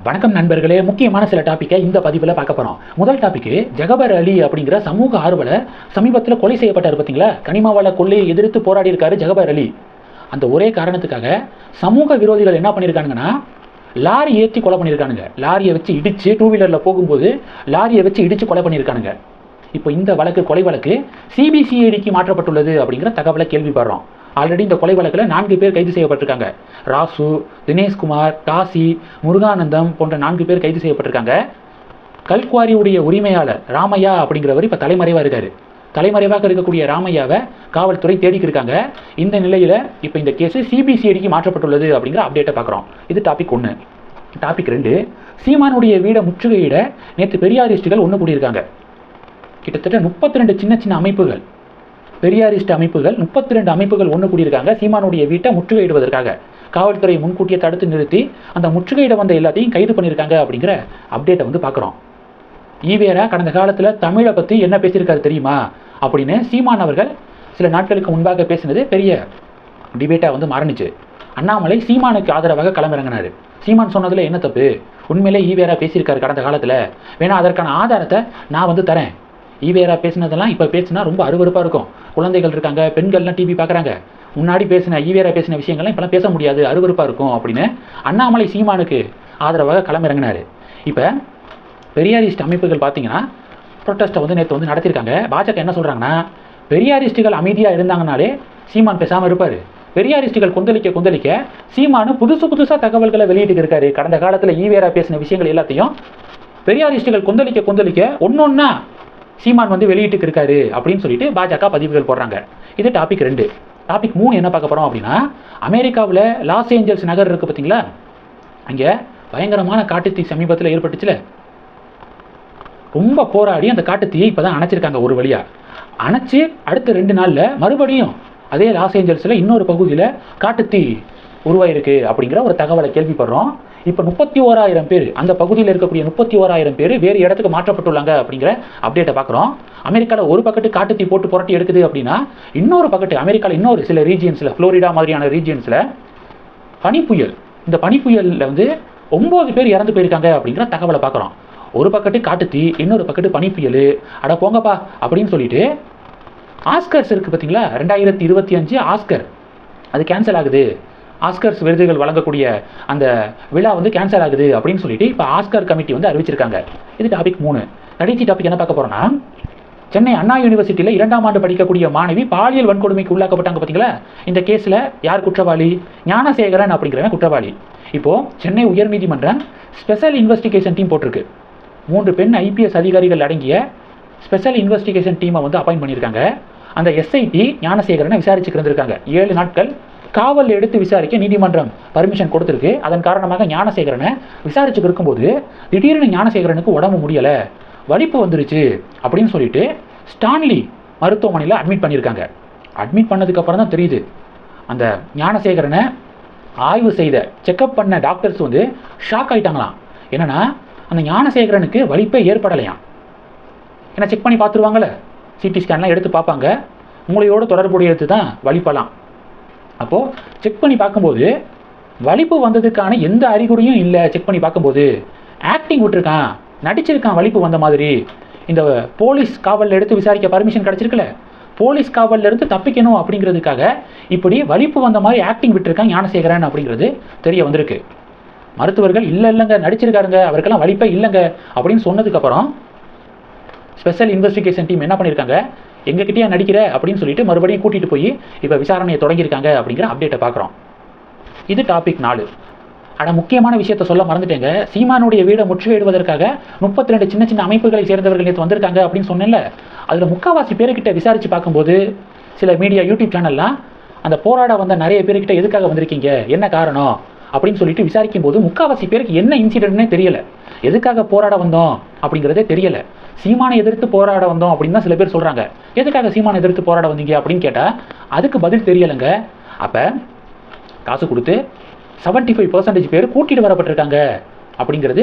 வணக்கம் நண்பர்களே முக்கியமான சில டாப்பிக்கை இந்த பதிவில் பார்க்க போகிறோம் முதல் டாப்பிக்கு ஜகபர் அலி அப்படிங்கிற சமூக ஆர்வலர் சமீபத்தில் கொலை செய்யப்பட்டார் பார்த்தீங்களா கனிமாவால கொள்ளையை எதிர்த்து போராடி இருக்காரு ஜகபர் அலி. அந்த ஒரே காரணத்துக்காக சமூக விரோதிகள் என்ன பண்ணியிருக்கானுங்கன்னா லாரி ஏற்றி கொலை பண்ணியிருக்கானுங்க லாரியை வச்சு இடித்து டூ வீலரில் போகும்போது லாரியை வச்சு இடித்து கொலை பண்ணியிருக்கானுங்க இப்போ இந்த வழக்கு கொலை வழக்கு சிபிசிஐடிக்கு மாற்றப்பட்டுள்ளது அப்படிங்கிற தகவலை கேள்விப்படுறோம். ஆல்ரெடி இந்த கொலை வழக்கில் நான்கு பேர் கைது செய்யப்பட்டிருக்காங்க. ராசு தினேஷ்குமார் காசி முருகானந்தம் போன்ற நான்கு பேர் கைது செய்யப்பட்டிருக்காங்க. கல்குவாரியுடைய உரிமையாளர் ராமையா அப்படிங்கிறவர் இப்போ தலைமறைவாக இருக்காரு. தலைமறைவாக இருக்கக்கூடிய ராமையாவை காவல்துறை தேடிக்கு இருக்காங்க. இந்த நிலையில் இப்போ இந்த கேஸ் சிபிசிஐடிக்கு மாற்றப்பட்டுள்ளது அப்படிங்கிற அப்டேட்டை பார்க்குறோம் இது டாபிக் ஒன்று டாபிக் ரெண்டு சீமானுடைய வீடை முற்றுகையிட நேற்று பெரியாரிஸ்டுகள் ஒன்று கூடியிருக்காங்க. கிட்டத்தட்ட முப்பத்தி ரெண்டு சின்ன சின்ன அமைப்புகள் பெரியாரிஸ்ட் அமைப்புகள் முப்பத்தி ரெண்டு அமைப்புகள் ஒன்று கூடியிருக்காங்க. சீமானுடைய வீட்டை முற்றுகையிடுவதற்காக. காவல்துறை முன்கூட்டியே தடுத்து நிறுத்தி அந்த முற்றுகையிட வந்த எல்லாத்தையும் கைது பண்ணியிருக்காங்க அப்படிங்கிற அப்டேட்டை வந்து பார்க்குறோம். ஈவேரா கடந்த காலத்தில் தமிழை பற்றி என்ன பேசியிருக்காரு தெரியுமா? அப்படின்னு சீமான் அவர்கள் சில நாட்களுக்கு முன்பாக பேசினது பெரிய டிபேட்டாக வந்து மாறினுச்சு அண்ணாமலை சீமானுக்கு ஆதரவாக களமிறங்கினார். சீமான் சொன்னதில் என்ன தப்பு? உண்மையிலே ஈவேரா பேசியிருக்காரு கடந்த காலத்தில். வேணால் அதற்கான ஆதாரத்தை நான் வந்து தரேன். ஈவேரா பேசினதெல்லாம் இப்போ பேசினா ரொம்ப அருவருப்பாக இருக்கும். குழந்தைகள் இருக்காங்க பெண்கள்லாம் டிவி பார்க்குறாங்க முன்னாடி பேசின ஈவேரா பேசின விஷயங்கள்லாம் இப்போலாம் பேச முடியாது அருவருப்பாக இருக்கும் அப்படின்னு அண்ணாமலை சீமானுக்கு ஆதரவாக களமிறங்கினார். இப்போ பெரியாரிஸ்ட் அமைப்புகள் பார்த்தீங்கன்னா ப்ரொட்டஸ்ட்டை வந்து நேற்று வந்து நடத்தியிருக்காங்க. பாஜக என்ன சொல்கிறாங்கன்னா பெரியாரிஸ்ட்டுகள் அமைதியாக இருந்தாங்கனாலே சீமான் பேசாமல் இருப்பார். பெரியாரிஸ்டுகள் கொந்தளிக்க கொந்தளிக்க சீமானு புதுசு புதுசாக தகவல்களை வெளியிட்டு இருக்காரு. கடந்த காலத்தில் ஈவேரா பேசின விஷயங்கள் எல்லாத்தையும் பெரியாரிஸ்டுகள் கொந்தளிக்க கொந்தளிக்க ஒன்றா சீமான் வந்து வெளியிட்டு இருக்காரு அப்படின்னு சொல்லிட்டு பாஜக பதிவுகள் போடுறாங்க. இது டாபிக் ரெண்டு. டாபிக் மூணு என்ன பார்க்க போகிறோம் அப்படின்னா அமெரிக்காவில் லாஸ் ஏஞ்சல்ஸ் நகர் இருக்குது பார்த்தீங்களா? அங்கே பயங்கரமான காட்டுத்தீ சமீபத்தில் ஏற்பட்டுச்சுல. ரொம்ப போராடி அந்த காட்டுத்தீயை இப்போ தான் அணைச்சிருக்காங்க ஒரு வழியாக அணைச்சி அடுத்த ரெண்டு நாளில் மறுபடியும் அதே லாஸ் ஏஞ்சல்ஸில் இன்னொரு பகுதியில் காட்டுத்தீ உருவாயிருக்கு அப்படிங்கிற ஒரு தகவலை கேள்விப்படுறோம். இப்போ முப்பத்தி ஓராயிரம் பேர் அந்த பகுதியில் இருக்கக்கூடிய முப்பத்தி ஓராயிரம் பேர் வேறு இடத்துக்கு மாற்றப்பட்டுள்ளாங்க அப்படிங்கிற அப்டேட்டை பார்க்குறோம் அமெரிக்காவில் ஒரு பக்கத்து காட்டுத்தீ போட்டு புரட்டி எடுக்குது அப்படின்னா இன்னொரு பக்கத்து அமெரிக்காவில் இன்னொரு சில ரீஜியன்ஸில் ஃப்ளோரிடா மாதிரியான ரீஜியன்ஸில் பனிப்புயல் இந்த பனிப்புயலில் வந்து ஒம்பது பேர் இறந்து போயிருக்காங்க அப்படிங்கிற தகவலை பார்க்குறோம் ஒரு பக்கத்து காட்டுத்தீ இன்னொரு பக்கத்து பனிப்புயல் அட போங்கப்பா அப்படின்னு சொல்லிட்டு ஆஸ்கர்ஸ் இருக்குது பார்த்தீங்களா ரெண்டாயிரத்தி இருபத்தி அஞ்சு ஆஸ்கர். அது கேன்சல் ஆகுது. ஆஸ்கர்ஸ் விருதுகள் வழங்கக்கூடிய அந்த விழா வந்து கேன்சல் ஆகுது அப்படின்னு சொல்லிட்டு இப்போ ஆஸ்கர் கமிட்டி வந்து அறிவிச்சிருக்காங்க. இது டாபிக் மூணு. கடைசி டாபிக் என்ன பார்க்க போகிறோன்னா சென்னை அண்ணா யூனிவர்சிட்டியில் இரண்டாம் ஆண்டு படிக்கக்கூடிய மாணவி பாலியல் வன்கொடுமைக்கு உள்ளாக்கப்பட்டாங்க பார்த்தீங்களா? இந்த கேஸில் யார் குற்றவாளி? ஞானசேகரன் அப்படிங்கிறவன் குற்றவாளி. இப்போது சென்னை உயர்நீதிமன்றம் ஸ்பெஷல் இன்வெஸ்டிகேஷன் டீம் போட்டிருக்கு. மூன்று பெண் ஐபிஎஸ் அதிகாரிகள் அடங்கிய ஸ்பெஷல் இன்வெஸ்டிகேஷன் டீமை வந்து அப்பாயின்ட் பண்ணியிருக்காங்க. அந்த எஸ்ஐடி ஞானசேகரனை விசாரிச்சுக்கிருந்திருக்காங்க ஏழு நாட்கள் காவல் எடுத்து விசாரிக்க நீதிமன்றம் பர்மிஷன் கொடுத்துருக்கு. அதன் காரணமாக ஞானசேகரனை விசாரிச்சுக்கு இருக்கும்போது திடீர்னு ஞானசேகரனுக்கு உடம்பு முடியலை. வலிப்பு வந்துருச்சு அப்படின்னு சொல்லிட்டு ஸ்டான்லி மருத்துவமனையில் அட்மிட் பண்ணியிருக்காங்க. அட்மிட் பண்ணதுக்கப்புறம் தான் தெரியுது. அந்த ஞானசேகரனை ஆய்வு செய்த செக்கப் பண்ண டாக்டர்ஸ் வந்து ஷாக் ஆயிட்டாங்களாம். என்னன்னா அந்த ஞானசேகரனுக்கு வலிப்பே ஏற்படலையாம். ஏன்னா செக் பண்ணி பார்த்துருவாங்கல்ல. சிடி ஸ்கேன்லாம் எடுத்து பார்ப்பாங்க. மூளையோடு தொடர்புடையது தான் வலிப்பலாம் அப்போது செக் பண்ணி பார்க்கும்போது வலிப்பு வந்ததுக்கான எந்த அறிகுறியும் இல்லை. செக் பண்ணி பார்க்கும்போது ஆக்டிங் விட்டுருக்கான். நடிச்சிருக்கான் வலிப்பு வந்த மாதிரி. இந்த போலீஸ் காவலில் எடுத்து விசாரிக்க பர்மிஷன் கிடச்சிருக்குல்ல. போலீஸ் காவல்ல இருந்து தப்பிக்கணும் அப்படிங்கிறதுக்காக இப்படி வலிப்பு வந்த மாதிரி ஆக்டிங் விட்டுருக்கான் ஞானசேகரன் அப்படிங்கிறது தெரிய வந்திருக்கு. மருத்துவர்கள் இல்லை இல்லைங்க நடிச்சிருக்காருங்க. அவருக்கெல்லாம் வலிப்பே இல்லைங்க. அப்படின்னு சொன்னதுக்கப்புறம் ஸ்பெஷல் இன்வெஸ்டிகேஷன் டீம் என்ன பண்ணியிருக்காங்க எங்ககிட்டயா நடிக்கிற அப்படின்னு சொல்லிட்டு மறுபடியும் கூட்டிகிட்டு போய் இப்போ விசாரணையை தொடங்கியிருக்காங்க அப்படிங்கிற அப்டேட்டை பார்க்குறோம். இது டாபிக் நாலு. ஆனால் முக்கியமான விஷயத்த சொல்ல மறந்துட்டேங்க. சீமானுடைய வீடை முற்றுகையிடுவதற்காக முப்பத்தி ரெண்டு சின்ன சின்ன அமைப்புகளை சேர்ந்தவர்கள் நேற்று வந்திருக்காங்க அப்படின்னு சொன்னேன்ல. அதில் முக்கால்வாசி பேர்கிட்ட விசாரித்து பார்க்கும்போது சில மீடியா யூடியூப் சேனல்லாம் அந்த போராட வந்த நிறைய பேர்கிட்ட எதுக்காக வந்திருக்கீங்க? என்ன காரணம்? அப்படின்னு சொல்லிட்டு விசாரிக்கும் போது முக்காவாசி பேருக்கு என்ன இன்சிடென்ட்னே தெரியலை. எதுக்காக போராட வந்தோம் அப்படிங்கிறதே தெரியலை. சீமானை எதிர்த்து போராட வந்தோம் அப்படின்னு தான் சில பேர் சொல்கிறாங்க எதுக்காக சீமானை எதிர்த்து போராட வந்தீங்க அப்படின்னு கேட்டால் அதுக்கு பதில் தெரியலைங்க. அப்போ காசு கொடுத்து செவன்ட்டி ஃபைவ் பர்சன்டேஜ் பேர் கூட்டிகிட்டு வரப்பட்டிருக்காங்க அப்படிங்கிறது